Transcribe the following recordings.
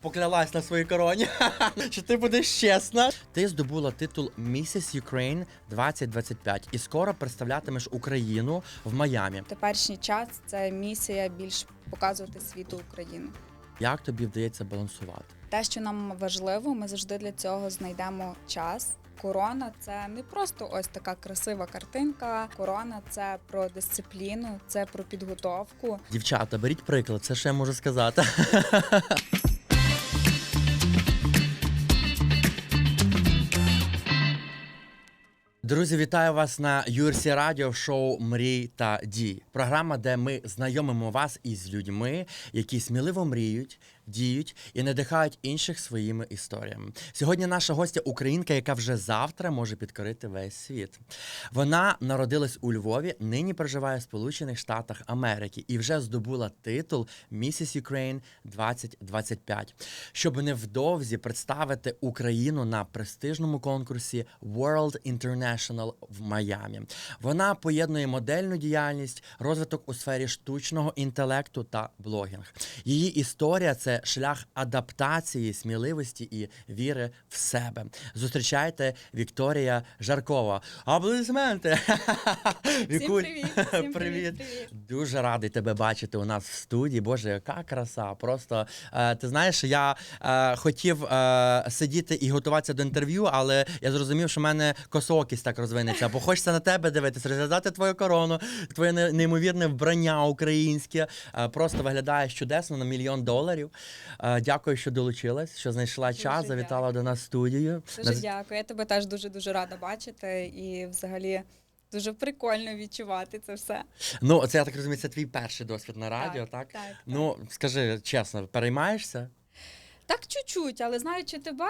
Поклялась на своїй короні, що ти будеш чесна. Ти здобула титул Mrs. Ukraine 2025 і скоро представлятимеш Україну в Майамі. Теперішній час це місія більш показувати світу Україну. Як тобі вдається балансувати? Те, що нам важливо, ми завжди для цього знайдемо час. Корона це не просто ось така красива картинка. Корона це про дисципліну, це про підготовку. Дівчата, беріть приклад, це що я можу сказати. Друзі, вітаю вас на Юрсі Радіо шоу Мрій та дій. Програма, де ми знайомимо вас із людьми, які сміливо мріють, діють і надихають інших своїми історіями. Сьогодні наша гостя українка, яка вже завтра може підкорити весь світ. Вона народилась у Львові, нині проживає в Сполучених Штатах Америки і вже здобула титул Mrs. Ukraine 2025, щоб невдовзі представити Україну на престижному конкурсі World International в Майамі. Вона поєднує модельну діяльність, розвиток у сфері штучного інтелекту та блогінг. Її історія це шлях адаптації, сміливості і віри в себе. Зустрічайте Вікторія Жаркова. Аплодисменти! Вікуль, привіт! Всім привіт. привіт. Дуже радий тебе бачити у нас в студії. Боже, яка краса! Просто е, ти знаєш, я е, хотів е, сидіти і готуватися до інтерв'ю, але я зрозумів, що в мене косоокість так розвинеться. Бо хочеться на тебе дивитися, розглядати твою корону, твоє неймовірне вбрання українське. Просто виглядаєш чудесно на мільйон доларів. Е, дякую, що долучилась, що знайшла Дуже час, завітала до нас в студію. Дуже Наз- дякую. Я тебе теж дуже дуже рада бачити і взагалі. Дуже прикольно відчувати це все. Ну, це я так розумію, це твій перший досвід на радіо, так? так. Ну, скажи чесно, переймаєшся? Так чуть-чуть, але знаючи тебе,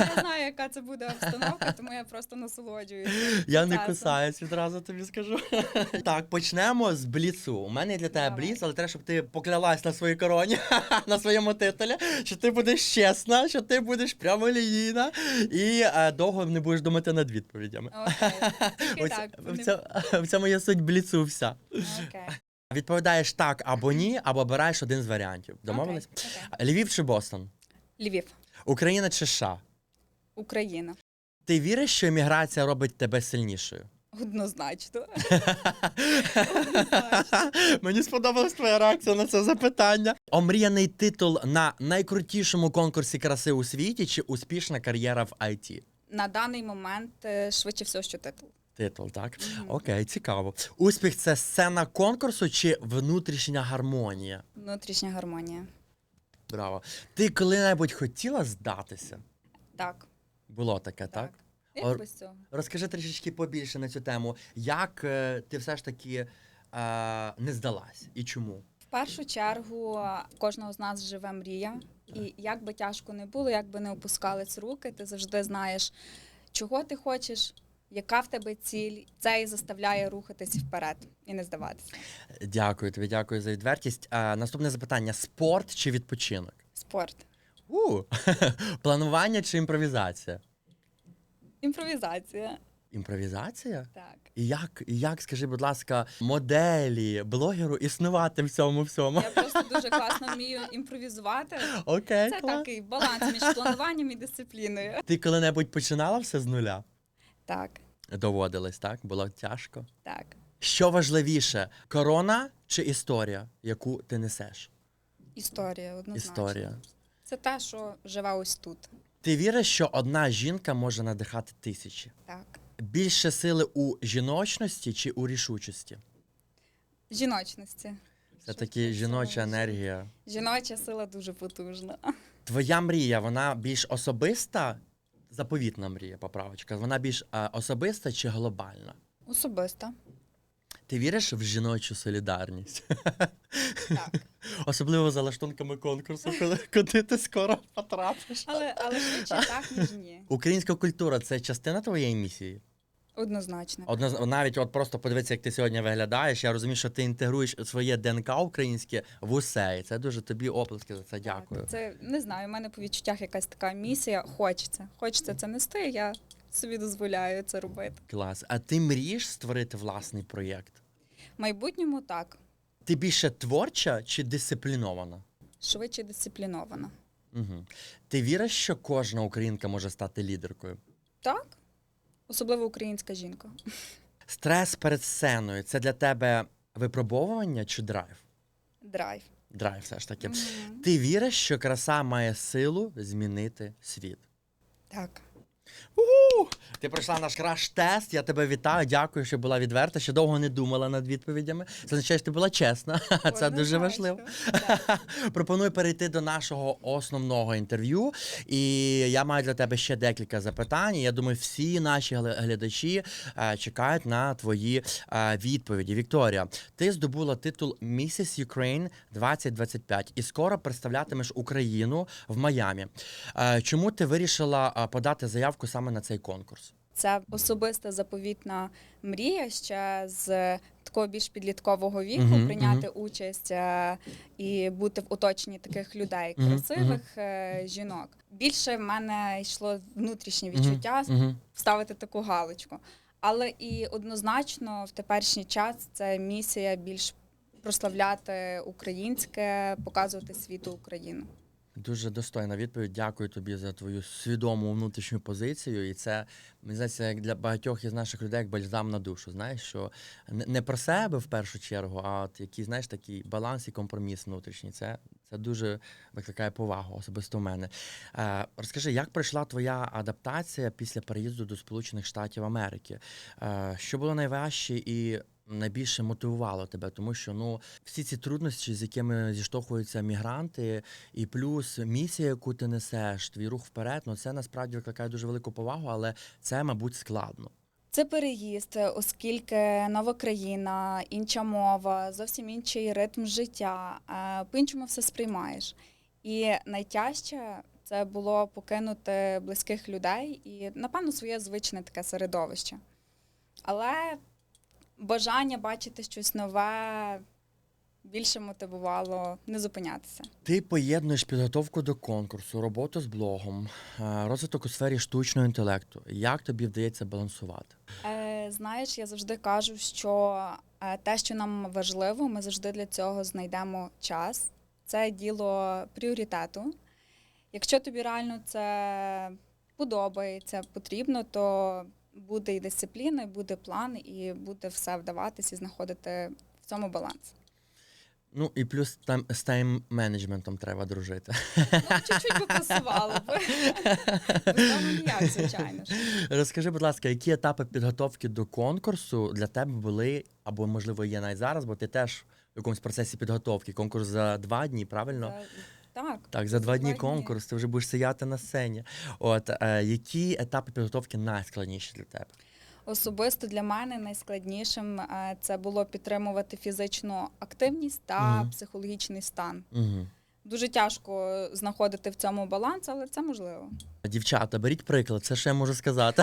я знаю, яка це буде обстановка, тому я просто насолоджуюся. Я не кусаюсь, відразу тобі скажу. так, почнемо з бліцу. У мене є для тебе Давай. бліц, але треба, щоб ти поклялась на своїй короні, на своєму титулі, що ти будеш чесна, що ти будеш прямолінійна і е, довго не будеш думати над відповідями. Окей. Тільки Ось так. в, не- в цьому є суть бліцу вся. Окей. Відповідаєш так або ні, або обираєш один з варіантів. Домовились? Окей, окей. Львів чи Бостон? Львів, Україна чи США? Україна. Ти віриш, що еміграція робить тебе сильнішою? Однозначно. Мені сподобалась твоя реакція на це запитання. Омріяний титул на найкрутішому конкурсі краси у світі чи успішна кар'єра в IT? На даний момент е, швидше всього, що титул. Титул, так? Окей, цікаво. Успіх це сцена конкурсу чи внутрішня гармонія? Внутрішня гармонія. Браво. Ти коли-небудь хотіла здатися? Так. Було таке, так? Як Ор- без цього? Розкажи трішечки побільше на цю тему. Як е, ти все ж таки е, не здалась і чому? В першу чергу кожного з нас живе мрія, і як би тяжко не було, як би не опускались руки, ти завжди знаєш, чого ти хочеш, яка в тебе ціль. Це і заставляє рухатись вперед і не здаватися. Дякую тобі, дякую за відвертість. А, наступне запитання: спорт чи відпочинок? Спорт, У, планування чи імпровізація? імпровізація. Імпровізація? Так. І як, і як, скажи, будь ласка, моделі, блогеру існувати в цьому всьому? Я просто дуже класно вмію імпровізувати. Окей, Це клас. такий баланс між плануванням і дисципліною. Ти коли-небудь починала все з нуля? Так, Доводилось, так? Було тяжко. так. Що важливіше, корона чи історія, яку ти несеш? Історія однозначно. Історія. Це те, що живе ось тут. Ти віриш, що одна жінка може надихати тисячі? Так. Більше сили у жіночності чи у рішучості? Жіночності. Це таки жіноча енергія. Жіноча сила дуже потужна. Твоя мрія, вона більш особиста, заповітна мрія, поправочка. Вона більш е, особиста чи глобальна? Особиста. Ти віриш в жіночу солідарність? Так. Особливо за лаштунками конкурсу, коли куди ти скоро потрапиш. Але, але швидше так, ніж ні. Українська культура це частина твоєї місії. Однозначно. Одно, навіть от просто подивитися, як ти сьогодні виглядаєш. Я розумію, що ти інтегруєш своє ДНК українське в усе. І це дуже тобі оплески за це дякую. Так, Це не знаю, у мене по відчуттях якась така місія. Хочеться. Хочеться це нести, я собі дозволяю це робити. Клас. А ти мрієш створити власний проєкт? В майбутньому так. Ти більше творча чи дисциплінована? Швидше дисциплінована. Угу. Ти віриш, що кожна українка може стати лідеркою? Так, особливо українська жінка. Стрес перед сценою це для тебе випробовування чи драйв? Драйв. Драйв, все ж таки. Ти віриш, що краса має силу змінити світ? Так. У! Ти пройшла наш краш-тест. Я тебе вітаю. Дякую, що була відверта. Ще довго не думала над відповідями. Це означає, що ти була чесна. Це дуже важливо. Пропоную перейти до нашого основного інтерв'ю. І я маю для тебе ще декілька запитань. Я думаю, всі наші глядачі е, чекають на твої е, відповіді. Вікторія, ти здобула титул Mrs. Ukraine 2025 і скоро представлятимеш Україну в Майамі. Е, Чому ти вирішила подати заявку саме на цей конкурс? Це особиста заповітна мрія ще з такого більш підліткового віку Мгм, прийняти участь е, і бути в оточенні таких людей, красивих е, жінок. Більше в мене йшло внутрішнє відчуття мгм. вставити таку галочку. Але і однозначно в теперішній час це місія більш прославляти українське, показувати світу Україну. Дуже достойна відповідь. Дякую тобі за твою свідому внутрішню позицію. І це мені здається, як для багатьох із наших людей як бальзам на душу. Знаєш, що не про себе в першу чергу, а от який знаєш такий баланс і компроміс внутрішній. Це, це дуже викликає повагу, особисто в мене. Е, розкажи, як пройшла твоя адаптація після переїзду до Сполучених Штатів Америки? Е, що було найважче і найбільше мотивувало тебе? Тому що ну всі ці труднощі, з якими зіштовхуються мігранти, і плюс місія, яку ти несеш, твій рух вперед, ну це насправді викликає дуже велику повагу, але це, мабуть, складно. Це переїзд, оскільки нова країна, інша мова, зовсім інший ритм життя. е, По-іншому все сприймаєш. І найтяжче це було покинути близьких людей і, напевно, своє звичне таке середовище. Але бажання бачити щось нове більше мотивувало не зупинятися. Ти поєднуєш підготовку до конкурсу, роботу з блогом, е, розвиток у сфері штучного інтелекту. Як тобі вдається балансувати? Е, знаєш, я завжди кажу, що е, те, що нам важливо, ми завжди для цього знайдемо час. Це діло пріоритету. Якщо тобі реально це подобається, потрібно, то буде і дисципліна, і буде план, і буде все вдаватись і знаходити в цьому баланс. Ну і плюс там з тайм-менеджментом треба дружити. Ну, чуть-чуть попасувало б. Ніяк, звичайно ж. Розкажи, будь ласка, які етапи підготовки до конкурсу для тебе були, або можливо є навіть зараз, бо ти теж в якомусь процесі підготовки. Конкурс за два дні, правильно? Це- Так. Так, за два дні конкурс, ти вже будеш сидіти на сцені. От е, які етапи підготовки найскладніші для тебе? Особисто для мене найскладнішим е, це було підтримувати фізичну активність та угу. психологічний стан. Угу. Дуже тяжко знаходити в цьому баланс, але це можливо. Дівчата, беріть приклад, це що я можу сказати.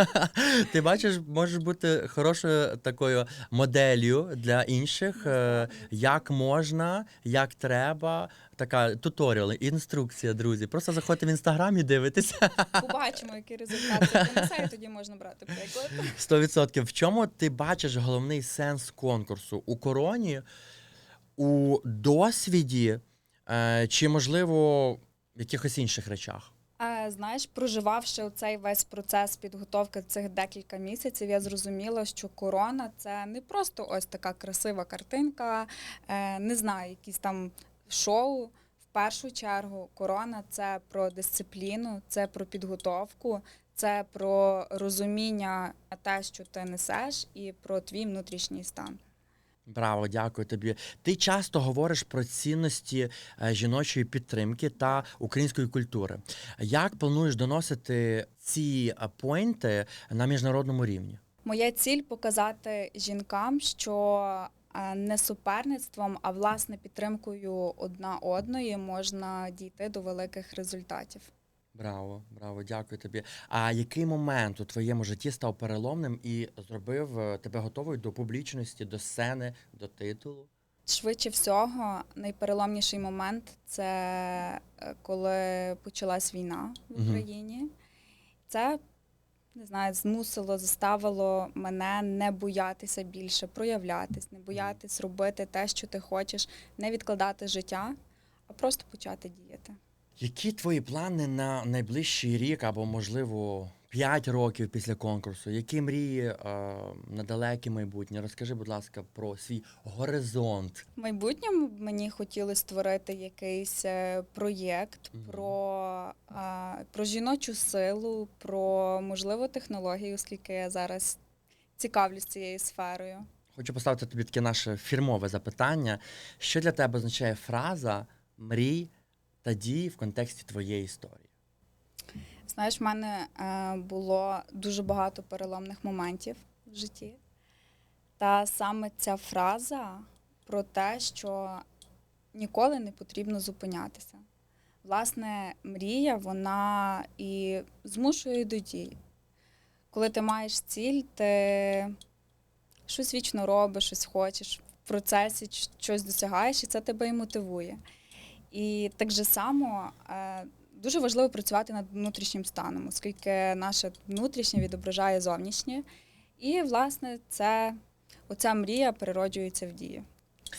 Ти бачиш, можеш бути хорошою такою моделлю для інших, е, як можна, як треба. Така туторіал, інструкція, друзі. Просто заходьте в інстаграм і дивитеся. Побачимо, який результат це принесе, і тоді можна брати приклад. 100%. В чому ти бачиш головний сенс конкурсу? У короні, у досвіді, е, чи, можливо, в якихось інших речах? А, знаєш, проживавши цей весь процес підготовки цих декілька місяців, я зрозуміла, що корона це не просто ось така красива картинка, е, не знаю, якісь там шоу. В першу чергу корона це про дисципліну, це про підготовку, це про розуміння те, що ти несеш, і про твій внутрішній стан. Браво, дякую тобі. Ти часто говориш про цінності е, жіночої підтримки та української культури. Як плануєш доносити ці е, поінти на міжнародному рівні? Моя ціль показати жінкам, що е, не суперництвом, а власне підтримкою одна одної можна дійти до великих результатів. Браво, браво, дякую тобі. А який момент у твоєму житті став переломним і зробив е, тебе готовою до публічності, до сцени, до титулу? Швидше всього, найпереломніший момент це е, коли почалась війна в. Україні. Це не знаю, змусило, заставило мене не боятися більше проявлятись, не боятись робити те, що ти хочеш, не відкладати життя, а просто почати діяти. Які твої плани на найближчий рік або, можливо, 5 років після конкурсу? Які мрії е, на далеке майбутнє? Розкажи, будь ласка, про свій горизонт. В майбутньому мені хотілося створити якийсь е, проєкт Мгм. про, а, про жіночу силу, про можливо технології, оскільки я зараз цікавлюсь цією сферою. Хочу поставити тобі таке наше фірмове запитання. Що для тебе означає фраза мрій та дій в контексті твоєї історії? Знаєш, в мене е, було дуже багато переломних моментів в житті. Та саме ця фраза про те, що ніколи не потрібно зупинятися. Власне, мрія, вона і змушує до дій. Коли ти маєш ціль, ти щось вічно робиш, щось хочеш, в процесі щось досягаєш, і це тебе і мотивує. І так же само е, дуже важливо працювати над внутрішнім станом, оскільки наше внутрішнє відображає зовнішнє. І, власне, це оця мрія перероджується в дію.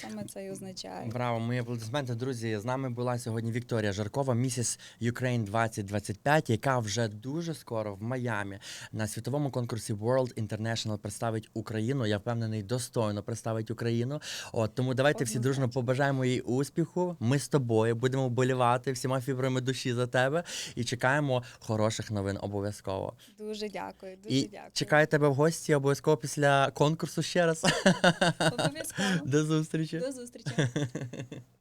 Саме це і означає. Браво, мої аплодисменти, друзі. З нами була сьогодні Вікторія Жаркова, місіс Ukraine 2025, яка вже дуже скоро в Майамі на світовому конкурсі World International представить Україну. Я впевнений, достойно представить Україну. От тому давайте всі дружно побажаємо їй успіху. Ми з тобою будемо вболівати всіма фібрами душі за тебе і чекаємо хороших новин обов'язково. Дуже дякую, дуже І дякую. чекаю тебе в гості обов'язково після конкурсу ще раз. Обов'язково. До зустрічі. До зустрічі.